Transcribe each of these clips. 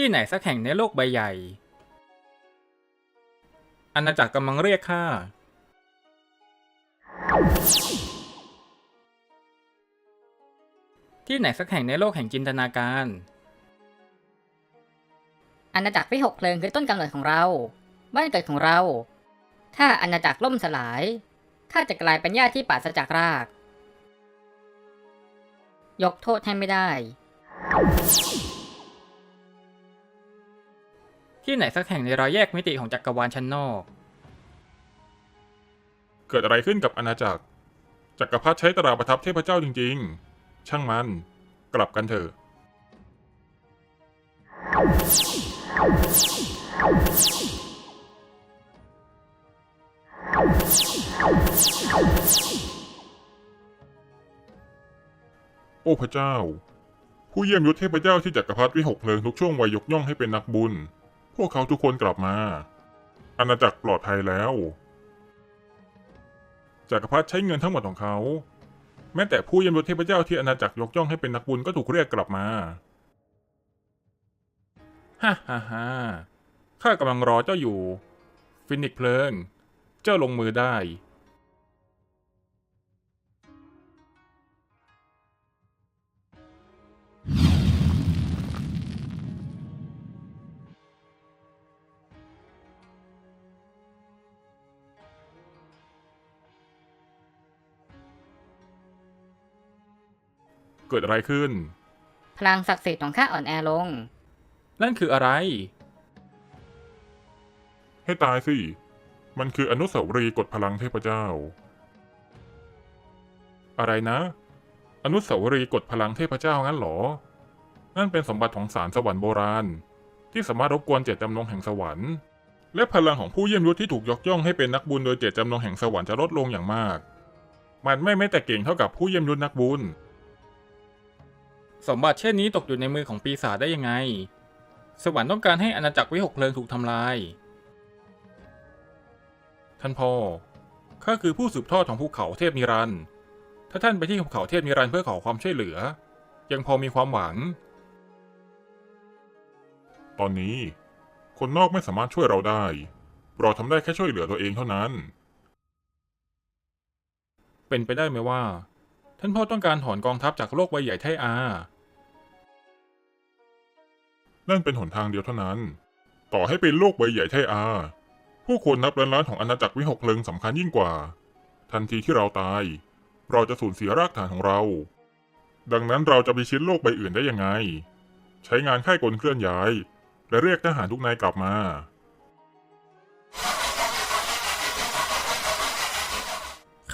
ที่ไหนสักแห่งในโลกใบใหญ่ อาณาจักรกำลังเรียกข้า ที่ไหนสักแห่งในโลกแห่งจินตนาการ อาณาจักรวิหกเพลิงคือต้นกำเนิดของเรา บ้านเกิดของเรา ถ้าอาณาจักรล่มสลาย ข้าจะกลายเป็นหญ้าที่ปราศจากราก ยกโทษให้ไม่ได้ ที่ไหนสักแห่งในรอยแยกมิติของจักรวาลชั้นนอก เกิดอะไรขึ้นกับอาณาจักร จักรพรรดิใช้ตราประทับเทพเจ้าจริงๆ ช่างมัน กลับกันเถอะ โอ้พระเจ้า ผู้เยี่ยมยศเทพเจ้าที่จักรพรรดิวิหกเพลิงทุกช่วงวัยยกย่องให้เป็นนักบุญ พวกเขาทุกคนกลับมา อาณาจักรปลอดภัยแล้ว จักรพรรดิใช้เงินทั้งหมดของเขา แม้แต่ผู้เยี่ยมยศเทพเจ้าที่อาณาจักรยกย่องให้เป็นนักบุญก็ถูกเรียกกลับมา ฮ่าฮ่าฮ่าข้ากำลังรอเจ้าอยู่ ฟินิกเพลิง เจ้าลงมือได้ เกิดอะไรขึ้น พลังศักดิ์สิทธิ์ของข้าอ่อนแอลง นั่นคืออะไร ให้ตายสิ มันคืออนุสาวรีย์กดพลังเทพเจ้า อะไรนะ อนุสาวรีย์กดพลังเทพเจ้างั้นเหรอ นั่นเป็นสมบัติของสารสวรรค์โบราณ ที่สามารถรบกวนเจตจำนงแห่งสวรรค์ และพลังของผู้เยี่ยมยศที่ถูกยกย่องให้เป็นนักบุญโดยเจตจำนงแห่งสวรรค์จะลดลงอย่างมาก มันไม่แม้แต่เก่งเท่ากับผู้เยี่ยมยศนักบุญ สมบัติเช่นนี้ตกอยู่ในมือของปีศาจได้ยังไง สวรรค์ต้องการให้อาณาจักรวิหกเพลิงถูกทำลาย ท่านพ่อ ข้าคือผู้สืบทอดของภูเขาเทพนิรันดร์ ถ้าท่านไปที่ภูเขาเทพนิรันดร์เพื่อขอความช่วยเหลือ ยังพอมีความหวัง ตอนนี้ คนนอกไม่สามารถช่วยเราได้ เราทำได้แค่ช่วยเหลือตัวเองเท่านั้น เป็นไปได้ไหมว่า ท่านพ่อต้องการถอนกองทัพจากโลกใบใหญ่ไทอา นั่นเป็นหนทางเดียวเท่านั้น ต่อให้เป็นโลกใบใหญ่ไทอา ผู้คนนับล้านล้านของอาณาจักรวิหกเพลิงสำคัญยิ่งกว่า ทันทีที่เราตาย เราจะสูญเสียรากฐานของเรา ดังนั้นเราจะไปชิ้นโลกใบอื่นได้ยังไง ใช้งานค่ายกลเคลื่อนย้าย และเรียกทหารทุกนายกลับมา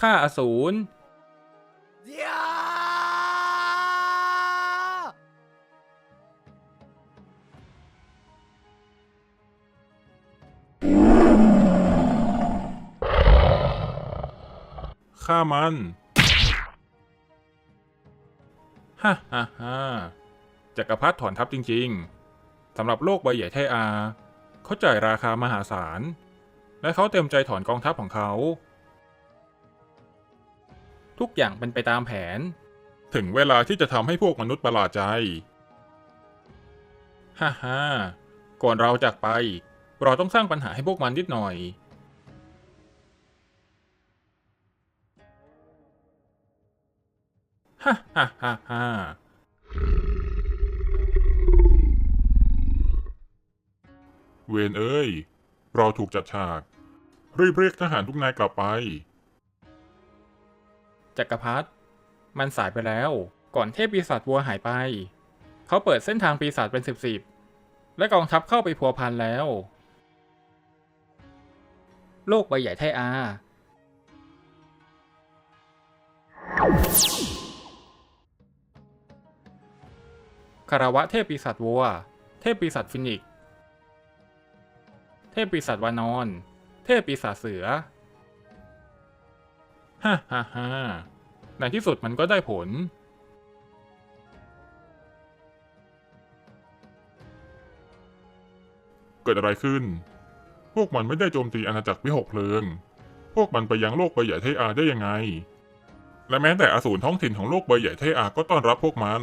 ข้าอสูร ฆ่ามัน ฮ่าฮ่าฮ่าจักรพรรดิถอนทัพจริง ๆ สำหรับโลกใบใหญ่ไทอา เขาจ่ายราคามหาศาล และเขาเต็มใจถอนกองทัพของเขา ทุกอย่างเป็นไปตามแผน ถึงเวลาที่จะทำให้พวกมนุษย์ประหลาดใจ ฮ่าฮ่าก่อนเราจากไป เราต้องสร้างปัญหาให้พวกมันนิดหน่อย ฮ่าฮ่าฮ่าฮ่าเวนเอ้ย เราถูกจัดฉาก รีบเรียกทหารทุกนายกลับไป จักรพรรดิ มันสายไปแล้ว ก่อนเทพปีศาจวัวหายไป เขาเปิดเส้นทางปีศาจเป็นสิบสิบและกองทัพเข้าไปพัวพันแล้ว โลกใบใหญ่ไทอาารวะเทพปีศาจวัว เทพปีศาจฟินิก เทพปีศาจวานอน เทพปีศาจเสือ ฮ่าฮ่าฮ่าในที่สุดมันก็ได้ผล เกิดอะไรขึ้น พวกมันไม่ได้โจมตีอาณาจักรวิหกเพลิง พวกมันไปยังโลกใบใหญ่ไทอาได้ยังไง และแม้แต่อสูรท้องถิ่นของโลกใบใหญ่ไทอาก็ต้อนรับพวกมัน